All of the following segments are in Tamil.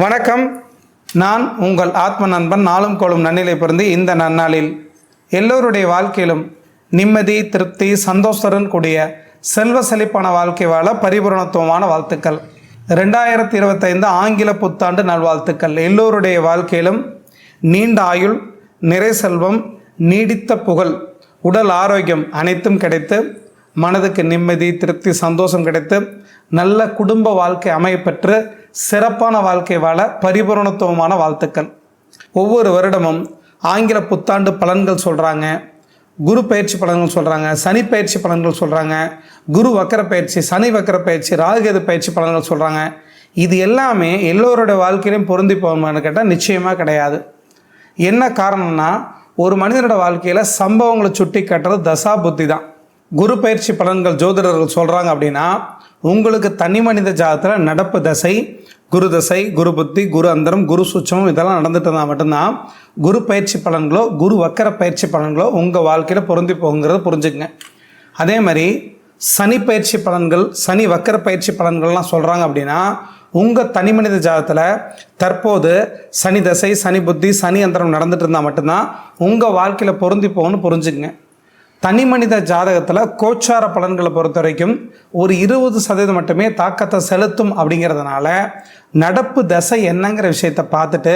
வணக்கம். நான் உங்கள் ஆத்ம நண்பன் நாளும் கோளும் நன்னிலை பிறந்து இந்த நன்னாளில் எல்லோருடைய வாழ்க்கையிலும் நிம்மதி திருப்தி சந்தோஷத்துடன் கூடிய செல்வ செழிப்பான வாழ்க்கை வாழ பரிபூரணத்துவமான வாழ்த்துக்கள். ரெண்டாயிரத்தி இருபத்தைந்து ஆங்கில புத்தாண்டு நல்வாழ்த்துக்கள். எல்லோருடைய வாழ்க்கையிலும் நீண்ட ஆயுள் நிறை செல்வம் நீடித்த புகழ் உடல் ஆரோக்கியம் அனைத்தும் கிடைத்து மனதுக்கு நிம்மதி திருப்தி சந்தோஷம் கிடைத்து நல்ல குடும்ப வாழ்க்கை அமையப்பெற்று சிறப்பான வாழ்க்கை வாழ பரிபூரணத்துவமான வாழ்த்துக்கள். ஒவ்வொரு வருடமும் ஆங்கில புத்தாண்டு பலன்கள் சொல்கிறாங்க குரு பயிற்சி பலன்கள் சொல்கிறாங்க சனி பயிற்சி பலன்கள் சொல்கிறாங்க குரு வக்கர பயிற்சி சனி வக்கர பயிற்சி ராகுகேது பயிற்சி பலன்கள் சொல்கிறாங்க இது எல்லாமே எல்லோருடைய வாழ்க்கையிலும் பொருந்தி போகணும்னு கேட்டால் நிச்சயமாக கிடையாது. என்ன காரணம்னா ஒரு மனிதனோட வாழ்க்கையில் சம்பவங்களை சுட்டி காட்டுறது தசா புத்தி தான் குரு பயிற்சி பலன்கள் ஜோதிடர்கள் சொல்கிறாங்க அப்படின்னா உங்களுக்கு தனி மனித ஜாதத்தில் நடப்பு தசை குரு தசை குரு புத்தி குரு அந்தரம் குரு சுச்சமம் இதெல்லாம் நடந்துட்டு இருந்தால் மட்டும்தான். குரு பயிற்சி பலன்களோ குரு வக்கர பயிற்சி பலன்களோ உங்கள் வாழ்க்கையில் பொருந்தி போகுங்கிறத புரிஞ்சுக்கங்க. அதே மாதிரி சனி பயிற்சி பலன்கள் சனி வக்கர பயிற்சி பலன்கள்லாம் சொல்கிறாங்க அப்படின்னா உங்கள் தனி மனித ஜாதத்தில் தற்போது சனி தசை சனி புத்தி சனி அந்தரம் நடந்துட்டு இருந்தால் மட்டும்தான் உங்கள் வாழ்க்கையில் பொருந்தி போகணும்னு புரிஞ்சுக்கங்க. தனி மனித ஜாதகத்தில் கோச்சார பலன்களை பொறுத்த வரைக்கும் ஒரு இருபது சதவீதம் மட்டுமே தாக்கத்தை செலுத்தும் அப்படிங்கிறதுனால நடப்பு தசை என்னங்கிற விஷயத்தை பார்த்துட்டு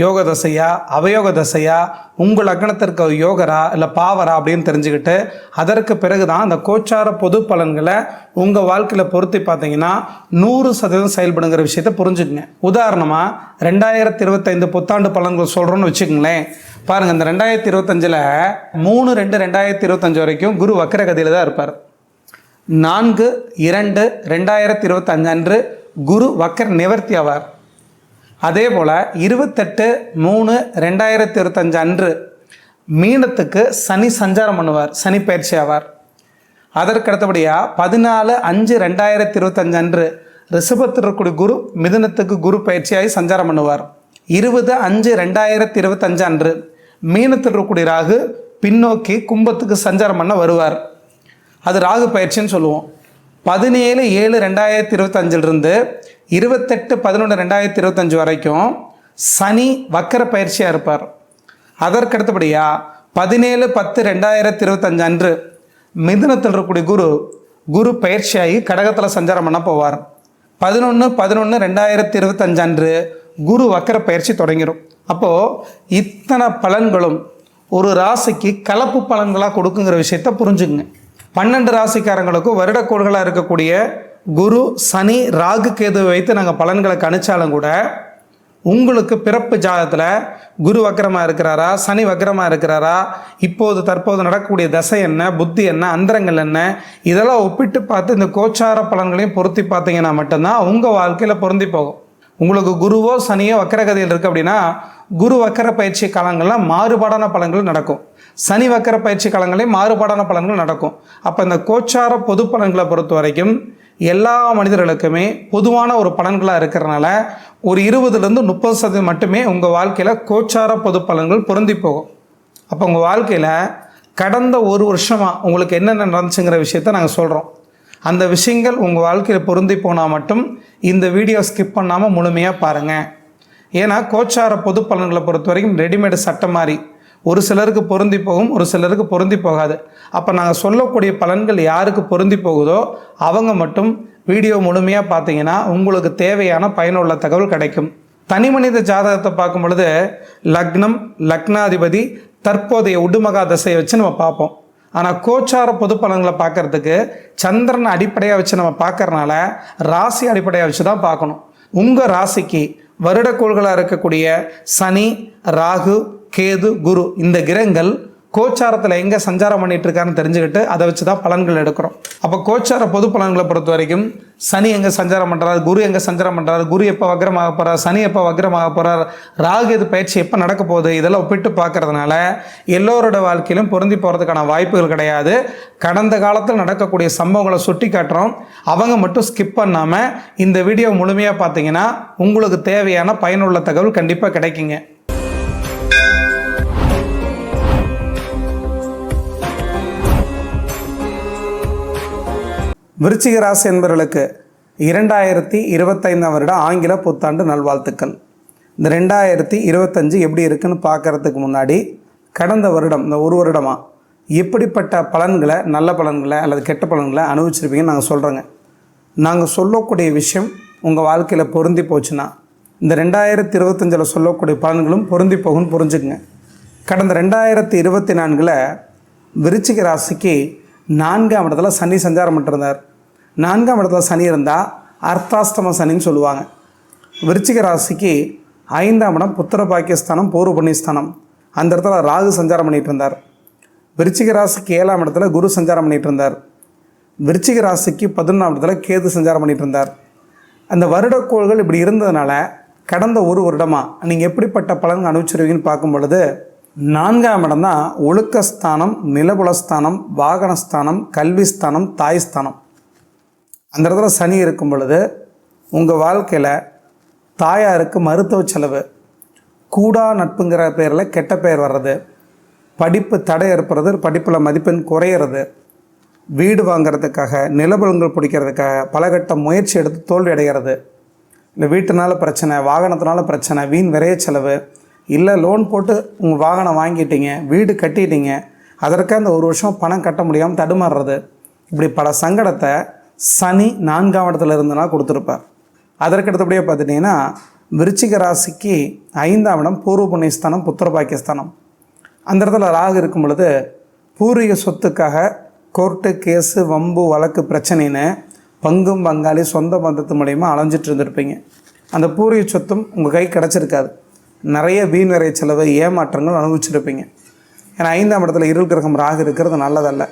யோக தசையா அவயோக தசையா உங்கள் லக்னத்திற்கு யோகரா இல்லை பாவரா அப்படின்னு தெரிஞ்சுக்கிட்டு அதற்கு பிறகு தான் அந்த கோச்சார பொது பலன்களை உங்கள் வாழ்க்கையில் பொருத்தி பார்த்தீங்கன்னா நூறு சதவீதம் செயல்படுங்கிற விஷயத்தை புரிஞ்சுக்குங்க. உதாரணமாக ரெண்டாயிரத்தி இருபத்தைந்து புத்தாண்டு பலன்கள் சொல்கிறோன்னு வச்சுக்கோங்களேன். பாருங்கள் இந்த ரெண்டாயிரத்தி இருபத்தஞ்சில் மூணு ரெண்டு ரெண்டாயிரத்தி இருபத்தஞ்சு வரைக்கும் குரு வக்கரகதியில் தான் இருப்பார். நான்கு இரண்டு ரெண்டாயிரத்தி இருபத்தஞ்சு அன்று குரு வக்கர் நிவர்த்தி ஆவார். அதே போல் இருபத்தெட்டு மூணு ரெண்டாயிரத்தி இருபத்தஞ்சு அன்று மீனத்துக்கு சனி சஞ்சாரம் பண்ணுவார் சனி பயிற்சி ஆவார். அதற்கு அடுத்தபடியாக பதினாலு அஞ்சு ரெண்டாயிரத்தி இருபத்தஞ்சு அன்று ரிஷபத்திற்குடி இருக்கக்கூடிய குரு மிதுனத்துக்கு குரு பயிற்சியாகி சஞ்சாரம் பண்ணுவார். இருபது அஞ்சு ரெண்டாயிரத்தி இருபத்தஞ்சு அன்று மீனத்தில் இருக்கக்கூடிய ராகு பின்னோக்கி கும்பத்துக்கு சஞ்சாரம் பண்ண வருவார். அது ராகு பயிற்சின்னு சொல்லுவோம். பதினேழு ஏழு ரெண்டாயிரத்தி இருபத்தஞ்சிலிருந்து இருபத்தெட்டு பதினொன்று ரெண்டாயிரத்தி இருபத்தஞ்சு வரைக்கும் சனி வக்கர பயிற்சியாக இருப்பார். அதற்கு அடுத்தபடியாக பதினேழு பத்து ரெண்டாயிரத்தி இருபத்தஞ்சு அன்று மிதுனத்தில் இருக்கக்கூடிய குரு குரு பயிற்சியாகி கடகத்தில் சஞ்சாரம் பண்ண போவார். பதினொன்று பதினொன்று ரெண்டாயிரத்தி இருபத்தஞ்சு அன்று குரு வக்கர பயிற்சி தொடங்கிடும் அப்போது இத்தனை பலன்களும் ஒரு ராசிக்கு கலப்பு பலன்களாக கொடுக்குங்கிற விஷயத்த புரிஞ்சுக்குங்க. பன்னெண்டு ராசிக்காரங்களுக்கும் வருடக்கோள்களாக இருக்கக்கூடிய குரு சனி ராகு கேது வைத்து நாங்கள் பலன்களை கணிச்சாலும் கூட உங்களுக்கு பிறப்பு ஜாதத்தில் குரு வக்கரமாக இருக்கிறாரா சனி வக்கரமாக இருக்கிறாரா இப்போது தற்போது நடக்கக்கூடிய தசை என்ன புத்தி என்ன அந்தரங்கள் என்ன இதெல்லாம் ஒப்பிட்டு பார்த்து இந்த கோச்சார பலன்களையும் பொருத்தி பார்த்தீங்கன்னா மட்டும்தான் உங்கள் வாழ்க்கையில் பொருந்தி போகும். உங்களுக்கு குருவோ சனியோ வக்கரகதியில் இருக்குது அப்படின்னா குரு வக்கர பயிற்சி காலங்களில் மாறுபாடான பலன்கள் நடக்கும். சனி வக்கர பயிற்சி காலங்களே மாறுபாடான பலன்கள் நடக்கும். அப்போ இந்த கோச்சார பொது பலன்களை பொறுத்த வரைக்கும் எல்லா மனிதர்களுக்குமே பொதுவான ஒரு பலன்களாக இருக்கிறனால ஒரு இருபதுலேருந்து முப்பது சதவீதம் மட்டுமே உங்கள் வாழ்க்கையில் கோச்சார பொது பலன்கள் பொருந்தி போகும். அப்போ உங்கள் வாழ்க்கையில் கடந்த ஒரு வருஷமாக உங்களுக்கு என்னென்ன நடந்துச்சுங்கிற விஷயத்த நாங்கள் சொல்கிறோம் அந்த விஷயங்கள் உங்கள் வாழ்க்கையில் பொருந்தி போனால் மட்டும் இந்த வீடியோ ஸ்கிப் பண்ணாமல் முழுமையாக பாருங்கள் ஏன்னா கோச்சார பொது பலன்களை பொறுத்த வரைக்கும் ரெடிமேடு சட்டை மாதிரி ஒரு சிலருக்கு பொருந்தி போகும் ஒரு சிலருக்கு பொருந்தி போகாது. அப்போ நாங்கள் சொல்லக்கூடிய பலன்கள் யாருக்கு பொருந்தி போகுதோ அவங்க மட்டும் வீடியோ முழுமையாக பார்த்தீங்கன்னா உங்களுக்கு தேவையான பயனுள்ள தகவல் கிடைக்கும். தனி மனித ஜாதகத்தை பார்க்கும் பொழுது லக்னம் லக்னாதிபதி தற்போதைய உடுமகா தசையை வச்சு நம்ம பார்ப்போம். ஆனால் கோச்சார பொது பலன்களை பார்க்கறதுக்கு சந்திரனை அடிப்படையாக வச்சு நம்ம பார்க்கறனால ராசி அடிப்படையாக வச்சு தான் பார்க்கணும். உங்கள் ராசிக்கு வருடக்கோள்களாக இருக்கக்கூடிய சனி ராகு கேது குரு இந்த கிரகங்கள் கோச்சாரத்தில் எங்கே சஞ்சாரம் பண்ணிட்டு இருக்காருன்னு தெரிஞ்சுக்கிட்டு அதை வச்சு தான் பலன்கள் எடுக்கிறோம். அப்போ கோச்சார பொது பலன்களை பொறுத்த வரைக்கும் சனி எங்கே சஞ்சாரம் பண்ணுறாரு குரு எங்கே சஞ்சாரம் பண்ணுறாரு குரு எப்போ வக்ரமாக போகிறார் சனி எப்போ வக்ரமாக போகிறார் ராகு இது பயிற்சி எப்போ நடக்க போகுது இதெல்லாம் ஒப்பிட்டு பார்க்கறதுனால எல்லோரோட வாழ்க்கையிலும் பொருந்தி போகிறதுக்கான வாய்ப்புகள் கிடையாது. கடந்த காலத்தில் நடக்கக்கூடிய சம்பவங்களை சுட்டி காட்டுறோம் அவங்க மட்டும் ஸ்கிப் பண்ணாமல் இந்த வீடியோ முழுமையாக பார்த்தீங்கன்னா உங்களுக்கு தேவையான பயனுள்ள தகவல் கண்டிப்பாக கிடைக்குங்க. விருச்சிக ராசி என்பவர்களுக்கு இரண்டாயிரத்தி இருபத்தைந்தாம் வருடம் ஆங்கில புத்தாண்டு நல்வாழ்த்துக்கள். இந்த ரெண்டாயிரத்தி இருபத்தஞ்சு எப்படி இருக்குன்னு பார்க்கறதுக்கு முன்னாடி கடந்த வருடம் இந்த ஒரு வருடமாக எப்படிப்பட்ட பலன்களை நல்ல பலன்களை அல்லது கெட்ட பலன்களை அனுபவிச்சிருப்பீங்கன்னு நாங்கள் சொல்கிறோங்க நாங்கள் சொல்லக்கூடிய விஷயம் உங்கள் வாழ்க்கையில் பொருந்தி போச்சுன்னா இந்த ரெண்டாயிரத்தி இருபத்தஞ்சில் சொல்லக்கூடிய பலன்களும் பொருந்தி போகும்னு புரிஞ்சுக்குங்க. கடந்த ரெண்டாயிரத்தி இருபத்தி நான்கில் விருச்சிக ராசிக்கு நான்காம் இடத்துல சனி சஞ்சாரம் பண்ணிருந்தார் நான்காம் இடத்துல சனி இருந்தால் அர்த்தாஷ்டம சனின்னு சொல்லுவாங்க. விருச்சிக ராசிக்கு ஐந்தாம் இடம் புத்திர பாக்கியஸ்தானம் பூர்வ புண்ணியஸ்தானம். அந்த இடத்துல ராகு சஞ்சாரம் பண்ணிகிட்டு இருந்தார். விருச்சிக ராசிக்கு ஏழாம் இடத்துல குரு சஞ்சாரம் பண்ணிகிட்டு இருந்தார். விருச்சிக ராசிக்கு பதினொன்றாம் இடத்துல கேது சஞ்சாரம் பண்ணிகிட்டு இருந்தார். அந்த வருடக்கோள்கள் இப்படி இருந்ததுனால கடந்த ஒரு வருடமாக நீங்கள் எப்படிப்பட்ட பலன் அனுபவிச்சிருவீங்கன்னு பார்க்கும் பொழுது நான்காம் இடம் தான் ஒழுக்கஸ்தானம் நிலபுலஸ்தானம் வாகனஸ்தானம் கல்விஸ்தானம் தாய்ஸ்தானம். அந்த இடத்துல சனி இருக்கும் பொழுது உங்கள் வாழ்க்கையில் தாயாருக்கு மருத்துவ செலவு கூடா நட்புங்கிற பேரில் கெட்ட பெயர் வர்றது படிப்பு தடை ஏற்படுறது படிப்பில் மதிப்பெண் குறையிறது வீடு வாங்கிறதுக்காக நிலபலங்கள் பிடிக்கிறதுக்காக பலகட்ட முயற்சி எடுத்து தோல்வி அடைகிறது இல்லை வீட்டுனால பிரச்சனை வாகனத்தினால பிரச்சனை வீண் விரைய செலவு இல்லை லோன் போட்டு உங்கள் வாகனம் வாங்கிட்டீங்க வீடு கட்டிட்டீங்க அதற்காக அந்த ஒரு வருஷம் பணம் கட்ட முடியாமல் தடுமாறுறது. இப்படி பல சங்கடத்தை சனி நான்காம் இடத்துல இருந்தனா கொடுத்துருப்பார். அதற்கடுத்தபடியே பார்த்துட்டிங்கன்னா விருச்சிக ராசிக்கு ஐந்தாம் இடம் பூர்வ புண்ணியஸ்தானம் புத்திர பாக்கியஸ்தானம். அந்த இடத்துல ராகு இருக்கும் பொழுது பூர்வீக சொத்துக்காக கோர்ட்டு கேஸு வம்பு வழக்கு பிரச்சனைன்னு பங்கும் பங்காளி சொந்த பந்தத்து மூலயமா அலைஞ்சிட்டு இருந்திருப்பீங்க. அந்த பூர்வீக சொத்தும் உங்கள் கை கிடச்சிருக்காது. நிறைய வீண் விரை செலவு ஏமாற்றங்கள் அனுபவிச்சிருப்பீங்க. ஏன்னா ஐந்தாம் இடத்துல இருள் கிரகம் ராகு இருக்கிறது நல்லதல்ல.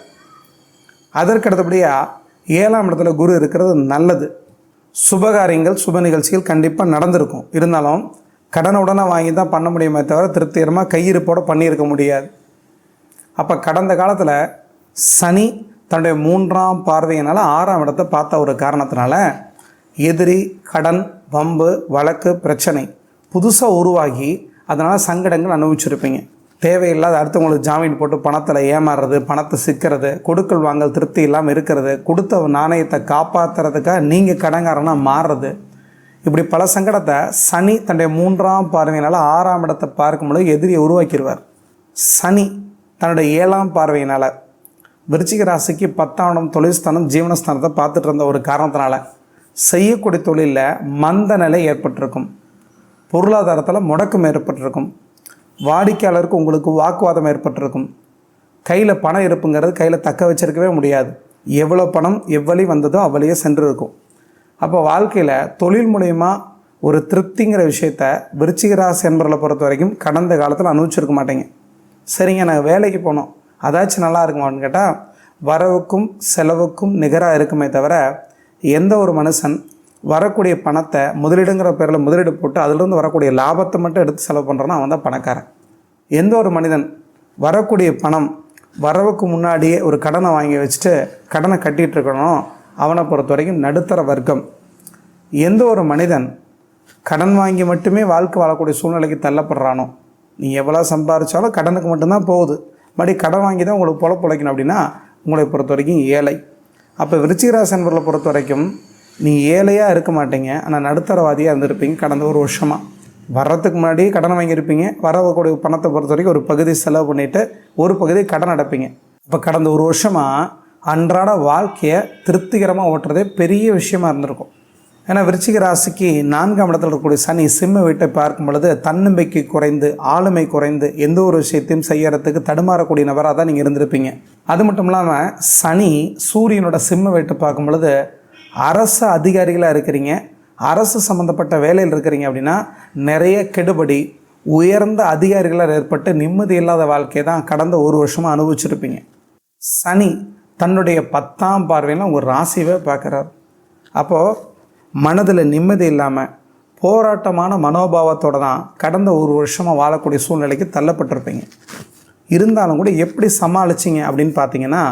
அதற்கு அடுத்தபடியாக ஏழாம் இடத்துல குரு இருக்கிறது நல்லது. சுபகாரியங்கள் சுப நிகழ்ச்சிகள் கண்டிப்பாக நடந்திருக்கும். இருந்தாலும் கடனை உடனே வாங்கி தான் பண்ண முடியுமே தவிர திருப்திகரமாக கையிருப்போட பண்ணியிருக்க முடியாது. அப்போ கடந்த காலத்தில் சனி தன்னுடைய மூன்றாம் பார்வையினால் ஆறாம் இடத்தை பார்த்த ஒரு காரணத்தினால எதிரி கடன் வம்பு வழக்கு பிரச்சனை புதுசாக உருவாகி அதனால் சங்கடங்கள் அனுபவிச்சிருப்பீங்க. தேவையில்லாத அடுத்தவங்களுக்கு ஜாமீன் போட்டு பணத்தில் ஏமாறுறது பணத்தை சிக்கிறது கொடுக்கல் வாங்கல் திருப்தி இல்லாமல் இருக்கிறது கொடுத்த நாணயத்தை காப்பாற்றுறதுக்காக நீங்கள் கடங்காரனாக மாறுறது. இப்படி பல சங்கடத்தை சனி தன்னுடைய மூன்றாம் பார்வையினால் ஆறாம் இடத்தை பார்க்கும்பொழுது எதிரியை உருவாக்கிடுவார் சனி தன்னுடைய ஏழாம் பார்வையினால் விருச்சிக ராசிக்கு பத்தாம் இடம் தொழில்ஸ்தானம் ஜீவனஸ்தானத்தை பார்த்துட்டு இருந்த ஒரு காரணத்தினால செய்யக்கூடிய தொழிலில் மந்த நிலை ஏற்பட்டிருக்கும். பொருளாதாரத்தில் முடக்கம் ஏற்பட்டிருக்கும். வாடிக்கையாளருக்கு உங்களுக்கு வாக்குவாதம் ஏற்பட்டிருக்கும். கையில் பணம் இருப்புங்கிறது கையில் தக்க வச்சிருக்கவே முடியாது. எவ்வளோ பணம் எவ்வளி வந்ததோ அவ்வளியே சென்று இருக்கும் அப்போ வாழ்க்கையில் தொழில் மூலயமா ஒரு திருப்திங்கிற விஷயத்த விருச்சிகராசி என்பர்களை பொறுத்த வரைக்கும் கடந்த காலத்தில் அனுபவிச்சிருக்க மாட்டேங்க. சரிங்க நாங்கள் வேலைக்கு போனோம். அதாச்சும் நல்லா இருக்குமான்னு கேட்டால் வரவுக்கும் செலவுக்கும் நிகராக இருக்குமே தவிர எந்த ஒரு மனுஷன் வரக்கூடிய பணத்தை முதலீடுங்கிற பேரில் முதலீடு போட்டு அதிலிருந்து வரக்கூடிய லாபத்தை மட்டும் எடுத்து செலவு பண்ணுறோன்னா அவன் தான் பணக்காரன். எந்த ஒரு மனிதன் வரக்கூடிய பணம் வரவுக்கு முன்னாடியே ஒரு கடனை வாங்கி வச்சுட்டு கடனை கட்டிகிட்டு இருக்கணும் அவனை பொறுத்த வரைக்கும் நடுத்தர வர்க்கம். எந்த ஒரு மனிதன் கடன் வாங்கி மட்டுமே வாழ்க்கை வாழக்கூடிய சூழ்நிலைக்கு தள்ளப்படுறானோ நீ எவ்வளோ சம்பாதிச்சாலும் கடனுக்கு மட்டும்தான் போகுது. மறுபடி கடன் வாங்கி தான் உங்களுக்கு பொழப்பு பிழைக்கணும் அப்படின்னா உங்களை பொறுத்த வரைக்கும் ஏழை. அப்போ விருச்சிகராசி பொறுத்த வரைக்கும் நீ ஏழையாக இருக்க மாட்டீங்க ஆனால் நடுத்தரவாதியாக இருந்திருப்பீங்க கடந்த ஒரு வருஷமாக வர்றதுக்கு முன்னாடி கடன் வாங்கியிருப்பீங்க வரக்கூடிய பணத்தை பொறுத்த வரைக்கும் ஒரு பகுதி செலவு பண்ணிவிட்டு ஒரு பகுதி கடன் அடைப்பீங்க. இப்போ கடந்த ஒரு வருஷமாக அன்றாட வாழ்க்கையை திருப்திகரமாக ஓட்டுறதே பெரிய விஷயமா இருந்திருக்கும். ஏன்னா விருச்சிக ராசிக்கு நான்காம் இடத்துல இருக்கக்கூடிய சனி சிம்ம வீட்டை பார்க்கும் பொழுது தன்னம்பிக்கை குறைந்து ஆளுமை குறைந்து எந்த ஒரு விஷயத்தையும் செய்யறதுக்கு தடுமாறக்கூடிய நபராக தான் நீங்கள் இருந்திருப்பீங்க. அது மட்டும் இல்லாமல் சனி சூரியனோட சிம்ம வீட்டை பார்க்கும் பொழுது அரசு அதிகாரிகளாக இருக்கிறீங்க அரசு சம்மந்தப்பட்ட வேலையில் இருக்கிறீங்க அப்படின்னா நிறைய கெடுபடி உயர்ந்த அதிகாரிகளால் ஏற்பட்டு நிம்மதி இல்லாத வாழ்க்கையை தான் கடந்த ஒரு வருஷமாக அனுபவிச்சிருப்பீங்க. சனி தன்னுடைய பத்தாம் பார்வையில் உங்கள் ராசியவே பார்க்குறார். அப்போது மனதில் நிம்மதி இல்லாமல் போராட்டமான மனோபாவத்தோடு தான் கடந்த ஒரு வருஷமாக வாழக்கூடிய சூழ்நிலைக்கு தள்ளப்பட்டிருப்பீங்க. இருந்தாலும் கூட எப்படி சமாளிச்சிங்க அப்படின்னு பார்த்தீங்கன்னா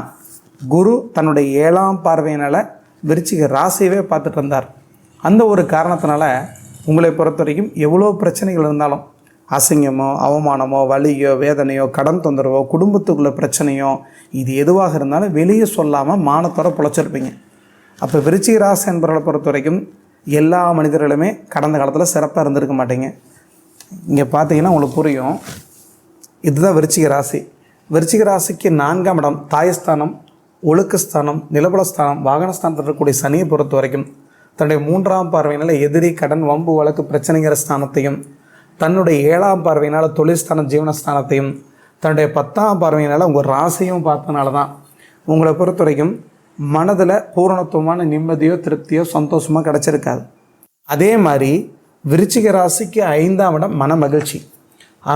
குரு தன்னுடைய ஏழாம் பார்வையினால் விருச்சிக ராசியவே பார்த்துட்டு இருந்தார். அந்த ஒரு காரணத்தினால உங்களை பொறுத்த வரைக்கும் எவ்வளோ பிரச்சனைகள் இருந்தாலும் அசிங்கமோ அவமானமோ வலியோ வேதனையோ கடன் தொந்தரவோ குடும்பத்துக்குள்ள பிரச்சனையோ இது எதுவாக இருந்தாலும் வெளியே சொல்லாமல் மானத்தோட பிழைச்சிருப்பீங்க. அப்போ விருச்சிக ராசி என்பவர்களை பொறுத்த வரைக்கும் எல்லா மனிதர்களுமே கடந்த காலத்தில் சிறப்பாக இருந்திருக்க மாட்டீங்க. இங்கே பார்த்தீங்கன்னா உங்களுக்கு புரியும். இதுதான் விருச்சிக ராசி. விருச்சிக ராசிக்கு நான்காம் இடம் தாயஸ்தானம். ஒழுக்கஸ்தானம் நிலபலஸ்தானம் வாகனஸ்தானத்தில் இருக்கக்கூடிய சனியை பொறுத்த வரைக்கும் தன்னுடைய மூன்றாம் பார்வையினால் எதிரி கடன் வம்பு வழக்கு பிரச்சனைங்கிற ஸ்தானத்தையும் தன்னுடைய ஏழாம் பார்வையினால் தொழில்ஸ்தானம் ஜீவனஸ்தானத்தையும் தன்னுடைய பத்தாம் பார்வையினால் உங்கள் ராசியும் பார்த்தனால தான் உங்களை பொறுத்த வரைக்கும் மனதில் பூரணத்துவமான நிம்மதியோ திருப்தியோ சந்தோஷமோ கிடச்சிருக்காது. அதே மாதிரி விருச்சிக ராசிக்கு ஐந்தாம் இடம் மன மகிழ்ச்சி.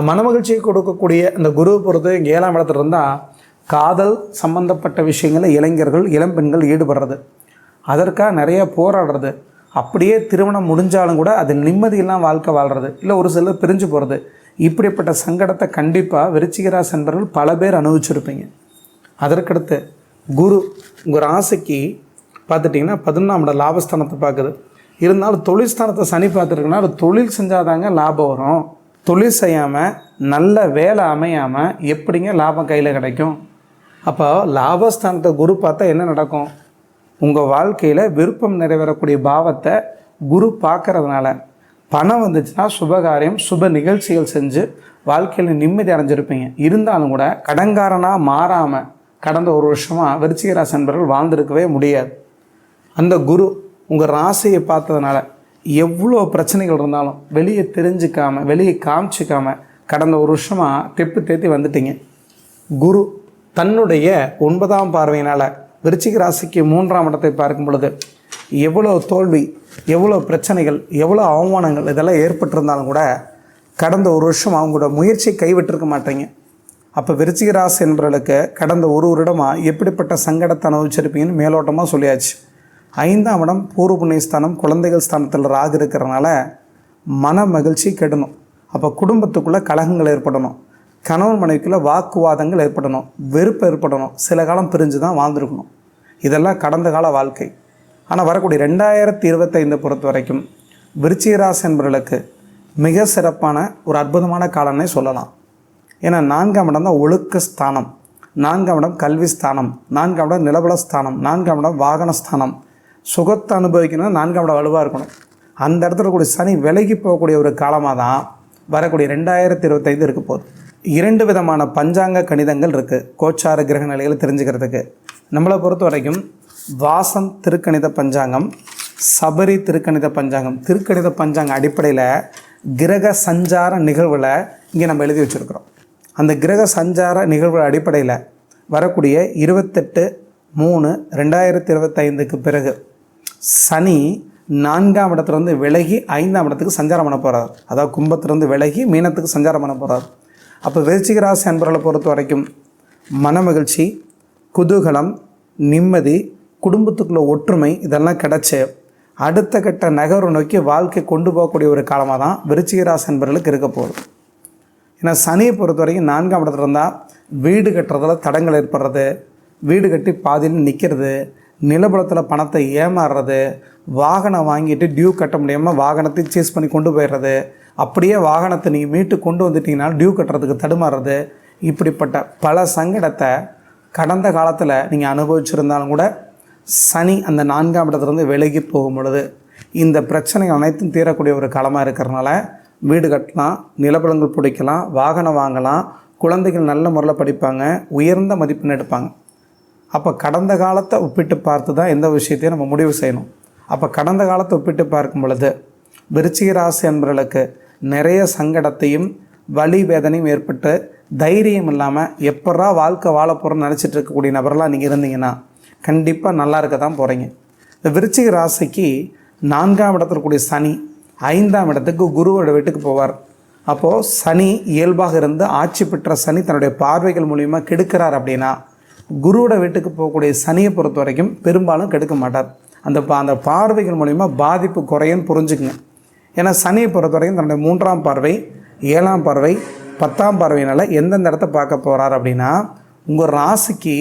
மன மகிழ்ச்சியை கொடுக்கக்கூடிய அந்த குரு பொறுத்து இங்கே ஏழாம் இடத்துல இருந்தால் காதல் சம்பந்தப்பட்ட விஷயங்களில் இளைஞர்கள் இளம்பெண்கள் ஈடுபடுறது. அதற்காக நிறைய போராடுறது. அப்படியே திருமணம் முடிஞ்சாலும் கூட அது நிம்மதியெல்லாம் வாழ்க்கை வாழ்கிறது இல்லை ஒரு சிலர் பிரிஞ்சு போகிறது இப்படிப்பட்ட சங்கடத்தை கண்டிப்பாக விருச்சிக ராசி என்பவர்கள் பல பேர் அனுபவிச்சிருப்பீங்க. அதற்கடுத்து குரு உங்கள் ராசிக்கு பார்த்துட்டிங்கன்னா பதினொன்றாம் இடம் லாபஸ்தானத்தை பார்க்குது. இருந்தாலும் தொழில் ஸ்தானத்தை சனி பார்த்துருக்குன்னா அது தொழில் செஞ்சாதாங்க லாபம் வரும். தொழில் செய்யாமல் நல்ல வேலை அமையாமல் எப்படிங்க லாபம் கையில் கிடைக்கும்? அப்போ லாபஸ்தானத்தை குரு பார்த்தா என்ன நடக்கும்? உங்கள் வாழ்க்கையில் விருப்பம் நிறைவேறக்கூடிய பாவத்தை குரு பார்க்கறதுனால பணம் வந்துச்சுன்னா சுபகாரியம் சுப நிகழ்ச்சிகள் செஞ்சு வாழ்க்கையில் நிம்மதி அடைஞ்சிருப்பீங்க. இருந்தாலும் கூட கடன்காரனாக மாறாமல் கடந்த ஒரு வருஷமாக விருச்சிக நண்பர்கள் வாழ்ந்திருக்கவே முடியாது. அந்த குரு உங்கள் ராசியை பார்த்ததுனால எவ்வளோ பிரச்சனைகள் இருந்தாலும் வெளியே தெரிஞ்சிக்காமல் வெளியே காமிச்சிக்காமல் கடந்த ஒரு வருஷமாக தெப்பு தேத்தி வந்துட்டீங்க. குரு தன்னுடைய ஒன்பதாம் பார்வையினால் விருச்சிக ராசிக்கு மூன்றாம் இடத்தை பார்க்கும் பொழுது எவ்வளோ தோல்வி எவ்வளோ பிரச்சனைகள் எவ்வளோ அவமானங்கள் இதெல்லாம் ஏற்பட்டிருந்தாலும் கூட கடந்த ஒரு வருஷம் அவங்களோட முயற்சியை கைவிட்டிருக்க மாட்டீங்க. அப்போ விருச்சிக ராசி என்பவர்களுக்கு கடந்த ஒரு வருடமாக எப்படிப்பட்ட சங்கடத்தை அனுபவிச்சிருப்பீங்கன்னு மேலோட்டமாக சொல்லியாச்சு. ஐந்தாம் இடம் பூர்வ புண்ணியஸ்தானம் குழந்தைகள் ஸ்தானத்தில் ராகு இருக்கிறனால மன மகிழ்ச்சி கெடணும். அப்போ குடும்பத்துக்குள்ளே கலகங்கள் ஏற்படணும். கணவன் மனைவிக்குள்ளே வாக்குவாதங்கள் ஏற்படணும் வெறுப்பு ஏற்படணும். சில காலம் பிரிஞ்சு தான் வாழ்ந்துருக்கணும். இதெல்லாம் கடந்த கால வாழ்க்கை. ஆனால் வரக்கூடிய ரெண்டாயிரத்தி இருபத்தைந்து பொறுத்த வரைக்கும் விருச்சிகராசி என்பவர்களுக்கு மிக சிறப்பான ஒரு அற்புதமான காலம்னே சொல்லலாம். ஏன்னா நான்காம் இடம் தான் ஒழுக்க ஸ்தானம். நான்காம் இடம் கல்வி ஸ்தானம். நான்காம் இடம் நிலபல ஸ்தானம். நான்காம் இடம் வாகன ஸ்தானம். சுகத்தை அனுபவிக்கணும்னா நான்காம் இடம் வலுவாக இருக்கணும். அந்த இடத்துல கூடிய சனி விலகி போகக்கூடிய ஒரு காலமாக தான் வரக்கூடிய ரெண்டாயிரத்தி இருபத்தைந்து இருக்க போகுது. இரண்டு விதமான பஞ்சாங்க கணிதங்கள் இருக்குது கோச்சார கிரக நிலைகளை தெரிஞ்சுக்கிறதுக்கு. நம்மளை பொறுத்த வரைக்கும் வாசம் திருக்கணித பஞ்சாங்கம் சபரி திருக்கணித பஞ்சாங்கம். திருக்கணித பஞ்சாங்க அடிப்படையில் கிரக சஞ்சார நிகழ்வில் இங்கே நம்ம எழுதி வச்சுருக்கிறோம். அந்த கிரக சஞ்சார நிகழ்வு அடிப்படையில் வரக்கூடிய இருபத்தெட்டு மூணு ரெண்டாயிரத்தி இருபத்தைந்துக்கு பிறகு சனி நான்காம் இடத்துலேருந்து விலகி ஐந்தாம் இடத்துக்கு சஞ்சாரம் பண்ண போகிறார் அதாவது கும்பத்துலேருந்து விலகி மீனத்துக்கு சஞ்சாரம் பண்ண போகிறார் அப்போ விருச்சிக ராசி அன்பர்களை பொறுத்த வரைக்கும் மனமகிழ்ச்சி குதூகலம் நிம்மதி குடும்பத்துக்குள்ள ஒற்றுமை இதெல்லாம் கிடச்சி அடுத்த கட்ட நகர்வு நோக்கி வாழ்க்கை கொண்டு போகக்கூடிய ஒரு காலமாக தான் விருச்சிகராசி அன்பர்களுக்கு இருக்க போகுது. ஏன்னா சனியை பொறுத்த வரைக்கும் நான்காம் இடத்துல இருந்தால் வீடு கட்டுறதுல தடங்கள் ஏற்படுறது வீடு கட்டி பாதியில் நிற்கிறது நிலபலத்தில் பணத்தை ஏமாறுறது வாகனம் வாங்கிட்டு டியூ கட்ட முடியாமல் வாகனத்தை சேஸ் பண்ணி கொண்டு போயிடுறது அப்படியே வாகனத்தை நீங்கள் மீட்டு கொண்டு வந்துட்டீங்கன்னா டியூ கட்டுறதுக்கு தடுமாறுறது இப்படிப்பட்ட பல சங்கடத்தை கடந்த காலத்தில் நீங்கள் அனுபவிச்சிருந்தாலும் கூட சனி அந்த நான்காம் இடத்துலேருந்து விலகி போகும் பொழுது இந்த பிரச்சனைகள் அனைத்தும் தீரக்கூடிய ஒரு காலமாக இருக்கிறனால வீடு கட்டலாம் நிலப்பலங்கள் பிடிக்கலாம் வாகனம் வாங்கலாம் குழந்தைகள் நல்ல முறையில் படிப்பாங்க உயர்ந்த மதிப்பெண் எடுப்பாங்க. அப்போ கடந்த காலத்தை ஒப்பிட்டு பார்த்து தான் எந்த விஷயத்தையும் நம்ம முடிவு செய்யணும். அப்போ கடந்த காலத்தை ஒப்பிட்டு பார்க்கும் பொழுது விருச்சிக ராசி என்பவர்களுக்கு நிறைய சங்கடத்தையும் வலி வேதனையும் ஏற்பட்டு தைரியம் இல்லாமல் எப்படா வாழ்க்கை வாழ போகிறோம்னு நினச்சிட்டு இருக்கக்கூடிய நபர்களாக நீங்கள் இருந்தீங்கன்னா கண்டிப்பாக நல்லா இருக்க தான் போகிறீங்க இந்த விருச்சிக ராசிக்கு நான்காம் இடத்துல இருக்கக்கூடிய சனி ஐந்தாம் இடத்துக்கு குருவோட வீட்டுக்கு போவார். அப்போது சனி இயல்பாக இருந்து ஆட்சி பெற்ற சனி தன்னுடைய பார்வைகள் மூலிமா கெடுக்கிறார் அப்படின்னா குருவோட வீட்டுக்கு போகக்கூடிய சனியை பொறுத்த வரைக்கும் பெரும்பாலும் கெடுக்க மாட்டார். அந்த பா அந்த பார்வைகள் மூலிமா பாதிப்பு குறையன்னு புரிஞ்சுக்குங்க. ஏன்னா சனியை பொறுத்த வரைக்கும் தன்னுடைய மூன்றாம் பார்வை ஏழாம் பார்வை பத்தாம் பார்வையினால் எந்தெந்த இடத்த பார்க்க போகிறார் அப்படின்னா உங்கள் ராசிக்கு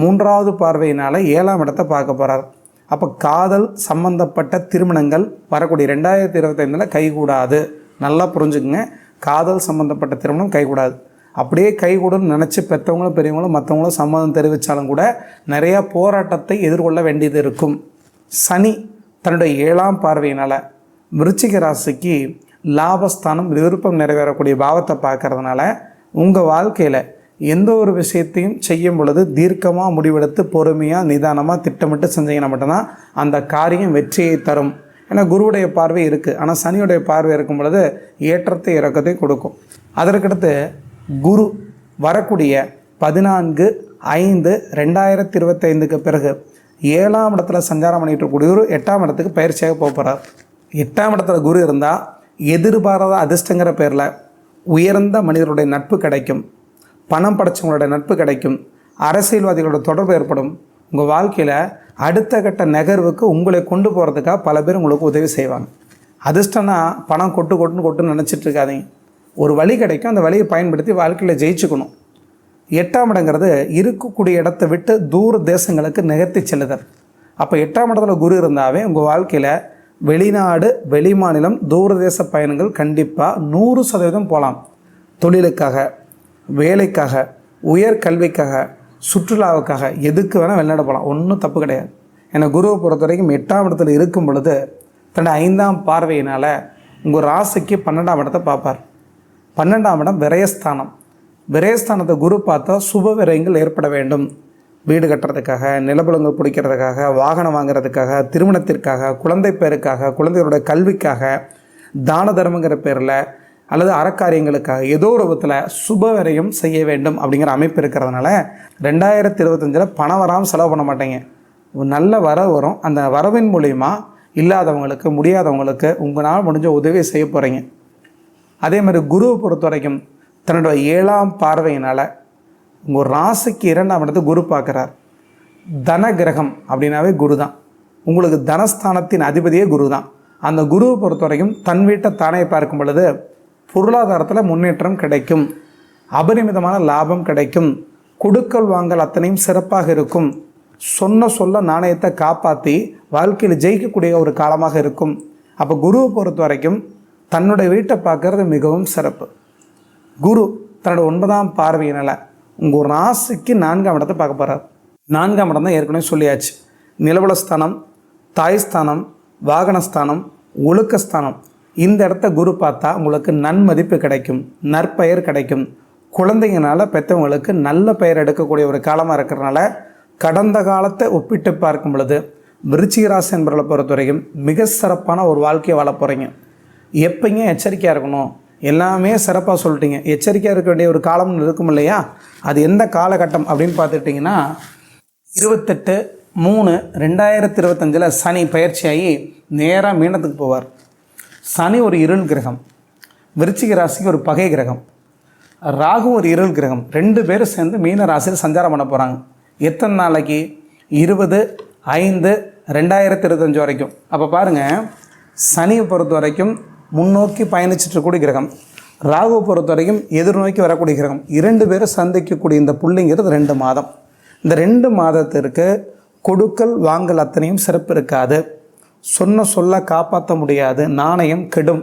மூன்றாவது பார்வையினால் ஏழாம் இடத்த பார்க்க போகிறார் அப்போ காதல் சம்பந்தப்பட்ட திருமணங்கள் வரக்கூடிய ரெண்டாயிரத்தி இருபத்தைந்தில் கைகூடாது. நல்லா புரிஞ்சுக்குங்க. காதல் சம்மந்தப்பட்ட திருமணம் கைகூடாது. அப்படியே கைகூடன்னு நினச்சி பெற்றவங்களும் பெரியவங்களும் மற்றவங்களும் சம்மதம் தெரிவித்தாலும் கூட நிறையா போராட்டத்தை எதிர்கொள்ள வேண்டியது இருக்கும். சனி தன்னுடைய ஏழாம் பார்வையினால் விருச்சிக ராசிக்கு லாபஸ்தானம் விருப்பம் நிறைவேறக்கூடிய பாவத்தை பார்க்கறதுனால உங்கள் வாழ்க்கையில் எந்த ஒரு விஷயத்தையும் செய்யும் பொழுது தீர்க்கமாக முடிவெடுத்து பொறுமையாக நிதானமாக திட்டமிட்டு செஞ்சீங்கன்னா மட்டும்தான் அந்த காரியம் வெற்றியை தரும். ஏன்னா குருவுடைய பார்வை இருக்குது ஆனால் சனியுடைய பார்வை இருக்கும் பொழுது ஏற்றத்தை இறக்கத்தை கொடுக்கும். அதற்கடுத்து குரு வரக்கூடிய பதினான்கு ஐந்து ரெண்டாயிரத்தி இருபத்தைந்துக்கு பிறகு ஏழாம் இடத்துல சஞ்சாரம் பண்ணிட்டு இருக்கக்கூடியவர் எட்டாம் இடத்துக்கு பயிற்சியாக போக போகிறார் எட்டாம் இடத்துல குரு இருந்தால் எதிர்பாராத அதிர்ஷ்டங்கிற பேரில் உயர்ந்த மனிதருடைய நட்பு கிடைக்கும். பணம் படைச்சவங்களுடைய நட்பு கிடைக்கும். அரசியல்வாதிகளோட தொடர்பு ஏற்படும். உங்கள் வாழ்க்கையில் அடுத்த கட்ட நகர்வுக்கு உங்களை கொண்டு போகிறதுக்காக பல பேர் உங்களுக்கு உதவி செய்வாங்க. அதிர்ஷ்டம்னா பணம் கொட்டு கொட்டுன்னு கொட்டுன்னு நினச்சிட்டு இருக்காதீங்க. ஒரு வழி கிடைக்கும். அந்த வழியை பயன்படுத்தி வாழ்க்கையில் ஜெயிச்சுக்கணும். எட்டாம் இடங்கிறது இருக்கக்கூடிய இடத்தை விட்டு தூர தேசங்களுக்கு நிகர்த்தி செல்லுதல். அப்போ எட்டாம் இடத்துல குரு இருந்தாவே உங்கள் வாழ்க்கையில் வெளிநாடு வெளிமாநிலம் தூரதேச பயணங்கள் கண்டிப்பாக நூறு சதவீதம் போகலாம் தொழிலுக்காக வேலைக்காக உயர்கல்விக்காக சுற்றுலாவுக்காக எதுக்கு வேணால் வெளிநாடு போகலாம் ஒன்றும் தப்பு கிடையாது. ஏன்னா குருவை பொறுத்த வரைக்கும் எட்டாம் இடத்துல இருக்கும் பொழுது தன்னுடைய ஐந்தாம் பார்வையினால் உங்கள் ராசிக்கு பன்னெண்டாம் இடத்தை பார்ப்பார். பன்னெண்டாம் இடம் விரயஸ்தானம். விரயஸ்தானத்தை குரு பார்த்தா சுப விரயங்கள் ஏற்பட வேண்டும். வீடு கட்டுறதுக்காக நிலபலங்கள் பிடிக்கிறதுக்காக வாகனம் வாங்குறதுக்காக திருமணத்திற்காக குழந்தை பேருக்காக குழந்தைகளோட கல்விக்காக தான தர்மங்கிற பேரில் அல்லது அறக்காரியங்களுக்காக ஏதோ ஒரு விதத்தில் சுப விரயம் செய்ய வேண்டும் அப்படிங்கிற அமைப்பு இருக்கிறதுனால ரெண்டாயிரத்தி இருபத்தஞ்சில் பணம் வராமல் செலவு பண்ண மாட்டேங்க. நல்ல வரவு வரும். அந்த வரவின் மூலிமா இல்லாதவங்களுக்கு முடியாதவங்களுக்கு உங்களால் முடிஞ்ச உதவி செய்ய போகிறீங்க அதே மாதிரி குருவை பொறுத்த வரைக்கும் தன்னோட ஏழாம் பார்வையினால் உங்கள் ராசிக்கு இரண்டாம் இடத்தை குரு பார்க்குறார். தன கிரகம் அப்படின்னாவே குரு தான் உங்களுக்கு தனஸ்தானத்தின் அதிபதியே குரு தான் அந்த குருவை பொறுத்த வரைக்கும் தன் வீட்டை தானே பார்க்கும் பொழுது பொருளாதாரத்தில் முன்னேற்றம் கிடைக்கும். அபரிமிதமான லாபம் கிடைக்கும். கொடுக்கல் வாங்கல் அத்தனையும் சிறப்பாக இருக்கும். சொன்ன சொல்ல நாணயத்தை காப்பாற்றி வாழ்க்கையில் ஜெயிக்கக்கூடிய ஒரு காலமாக இருக்கும். அப்போ குருவை பொறுத்த வரைக்கும் தன்னுடைய வீட்டை பார்க்கறது மிகவும் சிறப்பு. குரு தன்னோட ஒன்பதாம் பார்வையினால் உங்கள் ராசிக்கு நான்காம் இடத்தை பார்க்க போகிறார் நான்காம் இடம் தான் ஏற்கனவே சொல்லியாச்சு. நிலவலஸ்தானம் தாய்ஸ்தானம் வாகனஸ்தானம் ஒழுக்கஸ்தானம் இந்த இடத்த குரு பார்த்தா உங்களுக்கு நன்மதிப்பு கிடைக்கும் நற்பெயர் கிடைக்கும். குழந்தைங்கனால பெற்றவங்களுக்கு நல்ல பெயர் எடுக்கக்கூடிய ஒரு காலமாக இருக்கிறனால கடந்த காலத்தை ஒப்பிட்டு பார்க்கும் பொழுது விருச்சிகராசி என்பவர்களை பொறுத்தவரைக்கும் மிக சிறப்பான ஒரு வாழ்க்கையை வாழ போகிறீங்க எப்பயும் எச்சரிக்கையாக இருக்கணும். எல்லாமே சிறப்பாக சொல்லிட்டீங்க. எச்சரிக்கையாக இருக்க வேண்டிய ஒரு காலம் இருக்கும் இல்லையா? அது எந்த காலகட்டம் அப்படின்னு பார்த்துட்டிங்கன்னா இருபத்தெட்டு மூணு ரெண்டாயிரத்தி இருபத்தஞ்சில் சனி பயிற்சியாகி நேராக மீனத்துக்கு போவார். சனி ஒரு இருள் கிரகம். விருச்சிக ராசிக்கு ஒரு பகை கிரகம். ராகு ஒரு இருள் கிரகம். ரெண்டு பேரும் சேர்ந்து மீன ராசியில் சஞ்சாரம் பண்ண போகிறாங்க எத்தனை நாளைக்கு? இருபது ஐந்து ரெண்டாயிரத்தி இருபத்தஞ்சி வரைக்கும். அப்போ பாருங்கள் சனியை பொறுத்த வரைக்கும் முன்னோக்கி பயணிச்சுட்டு இருக்கக்கூடிய கிரகம். ராகு பொறுத்த வரைக்கும் எதிர்நோக்கி வரக்கூடிய கிரகம். இரண்டு பேரும் சந்திக்கக்கூடிய இந்த புள்ளிங்கிறது ரெண்டு மாதம். இந்த ரெண்டு மாதத்திற்கு கொடுக்கல் வாங்கல் அத்தனையும் சிறப்பு இருக்காது. சொன்ன சொல்ல காப்பாற்ற முடியாது. நாணயம் கெடும்.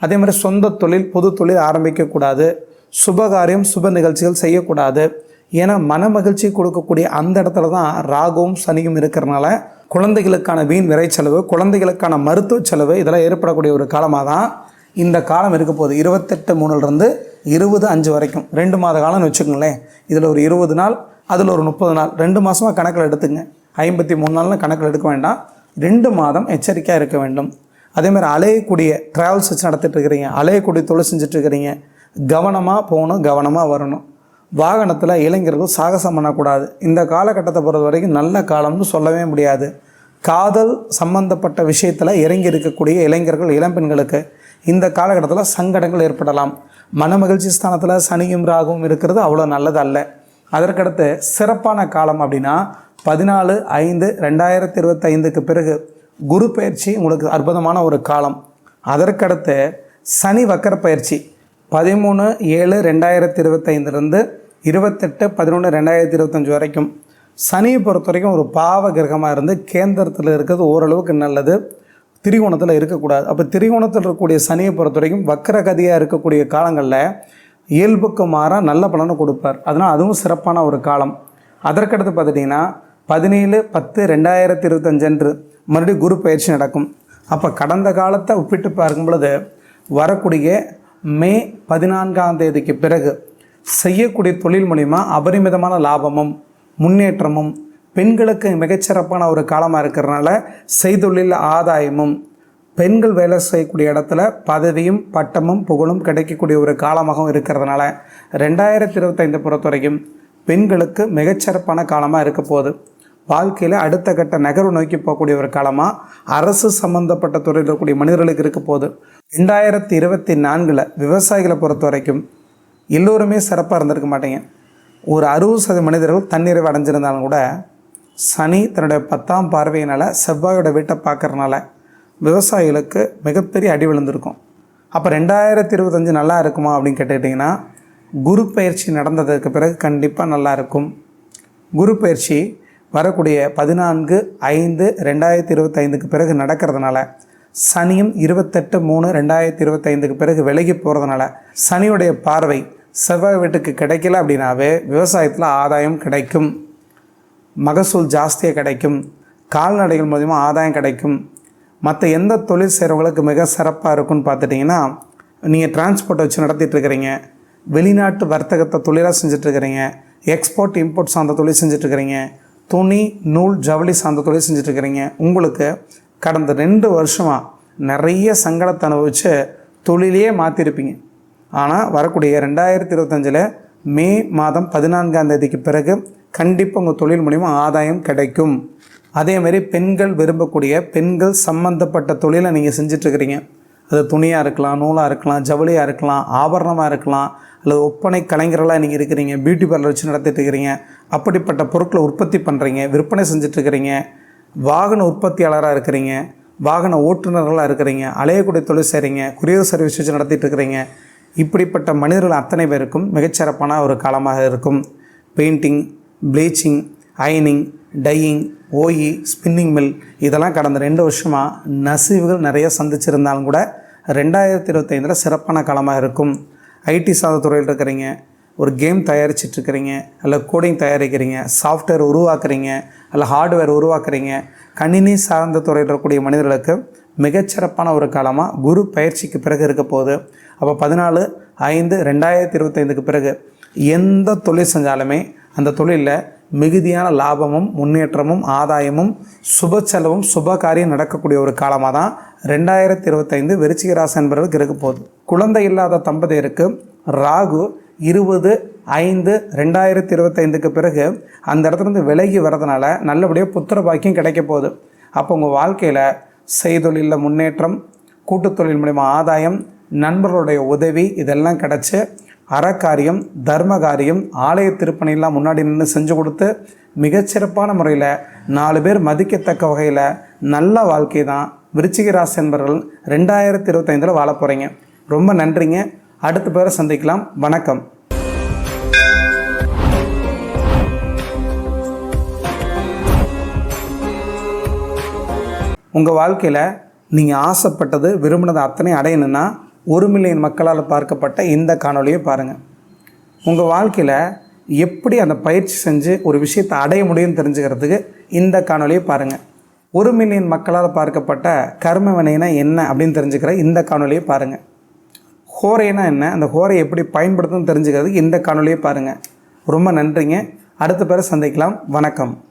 அதே மாதிரி சொந்த தொழில் பொது தொழில் ஆரம்பிக்கக்கூடாது. சுபகாரியம் சுப நிகழ்ச்சிகள் செய்யக்கூடாது. ஏன்னா மன மகிழ்ச்சி கொடுக்கக்கூடிய அந்த இடத்துல தான் ராகுவும் சனியும் இருக்கிறனால குழந்தைகளுக்கான வீண் விரை செலவு குழந்தைகளுக்கான மருத்துவ செலவு இதெல்லாம் ஏற்படக்கூடிய ஒரு காலமாக தான் இந்த காலம் இருக்க போகுது. இருபத்தெட்டு மூணுலேருந்து இருபது அஞ்சு வரைக்கும். ரெண்டு மாத காலம்னு வச்சுக்கோங்களேன். இதில் ஒரு இருபது நாள் அதில் ஒரு முப்பது நாள். ரெண்டு மாதமாக கணக்கில் எடுத்துங்க. ஐம்பத்தி மூணு நாள்னு கணக்கில் எடுக்க வேண்டாம். ரெண்டு மாதம் எச்சரிக்கையாக இருக்க வேண்டும். அதேமாதிரி அலையக்கூடிய ட்ராவல்ஸ் வச்சு நடத்திட்டு இருக்கிறீங்க. அலையக்கூடிய தொழில் செஞ்சுட்டு இருக்கிறீங்க. கவனமாக போகணும் கவனமாக வரணும். வாகனத்தில் இளைஞர்கள் சாகசம் பண்ணக்கூடாது. இந்த காலகட்டத்தை பொறுத்த வரைக்கும் நல்ல காலம்னு சொல்லவே முடியாது. காதல் சம்பந்தப்பட்ட விஷயத்தில் இறங்கி இருக்கக்கூடிய இளைஞர்கள் இளம்பெண்களுக்கு இந்த காலகட்டத்தில் சங்கடங்கள் ஏற்படலாம். மனமகிழ்ச்சி ஸ்தானத்தில் சனியும் ராகவும் இருக்கிறது அவ்வளோ நல்லது அல்ல அதற்கடுத்து சிறப்பான காலம் அப்படின்னா பதினாலு ஐந்து ரெண்டாயிரத்தி இருபத்தைந்துக்கு பிறகு குரு பயிற்சி உங்களுக்கு அற்புதமான ஒரு காலம். அதற்கடுத்து சனி வக்கர பயிற்சி. பதிமூணு ஏழு ரெண்டாயிரத்தி இருபத்தைந்துலேருந்து இருபத்தெட்டு பதினொன்று ரெண்டாயிரத்தி இருபத்தஞ்சி வரைக்கும் சனியை பொறுத்த வரைக்கும் ஒரு பாவ கிரகமாக இருந்து கேந்திரத்தில் இருக்கிறது ஓரளவுக்கு நல்லது. திரிகோணத்தில் இருக்கக்கூடாது. அப்போ திரிகோணத்தில் இருக்கக்கூடிய சனியை பொறுத்த வரைக்கும் வக்கரகதியாக இருக்கக்கூடிய காலங்களில் இயல்புக்கு மாறாக நல்ல பலனை கொடுப்பார். அதனால் அதுவும் சிறப்பான ஒரு காலம். அதற்கடுத்து பார்த்துட்டிங்கன்னா பதினேழு பத்து ரெண்டாயிரத்தி இருபத்தஞ்சன்று மறுபடியும் குரு பயிற்சி நடக்கும். அப்போ கடந்த காலத்தை ஒப்பிட்டு பார்க்கும் பொழுது வரக்கூடிய மே பதினான்காம் தேதிக்கு பிறகு செய்யக்கூடிய தொழில் மூலிமா அபரிமிதமான லாபமும் முன்னேற்றமும் பெண்களுக்கு மிகச்சிறப்பான ஒரு காலமாக இருக்கிறனால செய்தொழில் ஆதாயமும் பெண்கள் வேலை செய்யக்கூடிய இடத்துல பதவியும் பட்டமும் புகழும் கிடைக்கக்கூடிய ஒரு காலமாகவும் இருக்கிறதுனால ரெண்டாயிரத்தி இருபத்தைந்து பொறுத்த வரைக்கும் பெண்களுக்கு மிகச்சிறப்பான காலமாக இருக்க போகுது. வாழ்க்கையில் அடுத்த கட்ட நகர்வு நோக்கி போகக்கூடிய ஒரு காலமாக அரசு சம்மந்தப்பட்ட துறையில் இருக்கக்கூடிய மனிதர்களுக்கு இருக்க போது ரெண்டாயிரத்தி இருபத்தி நான்கில் விவசாயிகளை பொறுத்த வரைக்கும் எல்லோருமே சிறப்பாக இருந்திருக்க மாட்டேங்க. ஒரு அறுபது சதவீத மனிதர்கள் தன்னிறைவு அடைஞ்சிருந்தாலும் கூட சனி தன்னுடைய பத்தாம் பார்வையினால் செவ்வாயோட வீட்டை பார்க்குறனால விவசாயிகளுக்கு மிகப்பெரிய அடி விழுந்திருக்கும். அப்போ ரெண்டாயிரத்தி இருபத்தஞ்சு நல்லா இருக்குமா அப்படின்னு கேட்டுக்கிட்டிங்கன்னா குரு பயிற்சி நடந்ததுக்கு பிறகு கண்டிப்பாக நல்லா இருக்கும். குரு பயிற்சி வரக்கூடிய பதினான்கு ஐந்து ரெண்டாயிரத்தி இருபத்தைந்துக்கு பிறகு நடக்கிறதுனால சனியும் இருபத்தெட்டு மூணு ரெண்டாயிரத்தி இருபத்தைந்துக்கு பிறகு விலகி போகிறதுனால சனியுடைய பார்வை செவ்வாய் வீட்டுக்கு கிடைக்கல அப்படின்னாவே விவசாயத்தில் ஆதாயம் கிடைக்கும். மகசூல் ஜாஸ்தியாக கிடைக்கும். கால்நடைகள் மூலிமா ஆதாயம் கிடைக்கும். மற்ற எந்த தொழில் செய்கிறவங்களுக்கு மிக சிறப்பாக இருக்கும்னு பார்த்துட்டிங்கன்னா நீங்கள் டிரான்ஸ்போர்ட் வச்சு நடத்திட்டுருக்கிறீங்க வெளிநாட்டு வர்த்தகத்தை தொழிலாக செஞ்சிட்ருக்கிறீங்க எக்ஸ்போர்ட் இம்போர்ட் சார்ந்த தொழில் செஞ்சிட்ருக்கிறீங்க துணி நூல் ஜவுளி சார்ந்த தொழில் செஞ்சிட்ருக்கிறீங்க. உங்களுக்கு கடந்த ரெண்டு வருஷமாக நிறைய சங்கடத்தை அனுபவித்து தொழிலையே மாற்றிருப்பீங்க ஆனால் வரக்கூடிய ரெண்டாயிரத்தி இருபத்தஞ்சில் மே மாதம் பதினான்காம் தேதிக்கு பிறகு கண்டிப்பாக உங்கள் தொழில் மூலிமா ஆதாயம் கிடைக்கும். அதேமாரி பெண்கள் விரும்பக்கூடிய பெண்கள் சம்மந்தப்பட்ட தொழிலை நீங்கள் செஞ்சிட்ருக்கிறீங்க. அது துணியாக இருக்கலாம் நூலாக இருக்கலாம் ஜவுளியாக இருக்கலாம் ஆபரணமாக இருக்கலாம் அல்லது ஒப்பனை கலைஞர்களாக நீங்கள் இருக்கிறீங்க பியூட்டி பார்லர் வச்சு நடத்திட்டு இருக்கிறீங்க. அப்படிப்பட்ட பொருட்களை உற்பத்தி பண்ணுறீங்க விற்பனை செஞ்சிட்ருக்கிறீங்க வாகன உற்பத்தியாளராக இருக்கிறீங்க வாகன ஓட்டுநர்களாக இருக்கிறீங்க அலையக்கூடிய தொழில் செய்கிறீங்க குரியர் சர்வீஸ் வச்சு நடத்திட்டு இருக்கிறீங்க இப்படிப்பட்ட மனிதர்கள் அத்தனை பேருக்கும் மிகச்சிறப்பான ஒரு காலமாக இருக்கும். பெயிண்டிங் ப்ளீச்சிங் அயனிங் டையிங் ஓயி ஸ்பின்னிங் மில் இதெல்லாம் கடந்த ரெண்டு வருஷமாக நசிவுகள் நிறைய சந்திச்சிருந்தாலும் கூட ரெண்டாயிரத்தி இருபத்தைந்தில் சிறப்பான காலமாக இருக்கும். ஐடி சார்ந்த துறையில் இருக்கிறீங்க ஒரு கேம் தயாரிச்சிட்ருக்கிறீங்க அல்ல கோடிங் தயாரிக்கிறீங்க சாஃப்ட்வேர் உருவாக்குறீங்க அல்ல ஹார்ட்வேர் உருவாக்குறீங்க கணினி சார்ந்த துறையில் இருக்கக்கூடிய மனிதர்களுக்கு மிகச்சிறப்பான ஒரு காலமாக குரு பயிற்சிக்கு பிறகு இருக்க போகுது. அப்போ பதினாலு ஐந்து ரெண்டாயிரத்தி இருபத்தைந்துக்கு பிறகு எந்த தொழில் செஞ்சாலுமே அந்த தொழிலில் மிகுதியான லாபமும் முன்னேற்றமும் ஆதாயமும் சுப செலவும் சுப காரியம் நடக்கக்கூடிய ஒரு காலமாக தான் ரெண்டாயிரத்தி இருபத்தைந்து வெறிச்சிகராசன் என்பவர்களுக்கு இருக்க போகுது. குழந்தை இல்லாத தம்பதியருக்கு ராகு இருபது ஐந்து ரெண்டாயிரத்தி இருபத்தைந்துக்கு பிறகு அந்த இடத்துலேருந்து விலகி வரதுனால நல்லபடியாக புத்திர பாக்கியம் கிடைக்க போகுது. அப்போ உங்கள் வாழ்க்கையில் செய்தொழிலில் முன்னேற்றம் கூட்டுத்தொழில் மூலிமா ஆதாயம் நண்பர்களுடைய உதவி இதெல்லாம் கிடச்சி அறக்காரியம் தர்ம காரியம் ஆலய திருப்பணியெல்லாம் முன்னாடி நின்று செஞ்சு கொடுத்து மிகச்சிறப்பான முறையில் நாலு பேர் மதிக்கத்தக்க வகையில் நல்ல வாழ்க்கை தான் விருச்சிகராசி என்பவர்கள் ரெண்டாயிரத்தி இருபத்தைந்தில் வாழ போகிறீங்க ரொம்ப நன்றிங்க. அடுத்த பேரை சந்திக்கலாம். வணக்கம். உங்கள் வாழ்க்கையில் நீங்கள் ஆசைப்பட்டது விரும்பினது அத்தனை அடையணுன்னா ஒரு மில்லியன் மக்களால் பார்க்கப்பட்ட இந்த காணொலியை பாருங்கள் உங்கள் வாழ்க்கையில் எப்படி அந்த பயிற்சி செஞ்சு ஒரு விஷயத்தை அடைய முடியும்னு தெரிஞ்சுக்கிறதுக்கு இந்த காணொலியை பாருங்கள் ஒரு மில்லியன் மக்களால் பார்க்கப்பட்ட கர்ம வினைனா என்ன அப்படின்னு தெரிஞ்சுக்கிற இந்த காணொலியை பாருங்கள் ஹோரைனா என்ன? அந்த ஹோரை எப்படி பயன்படுத்தணும்னு தெரிஞ்சுக்கிறதுக்கு இந்த காணொலியை பாருங்கள் ரொம்ப நன்றிங்க. அடுத்த பேரை சந்திக்கலாம். வணக்கம்.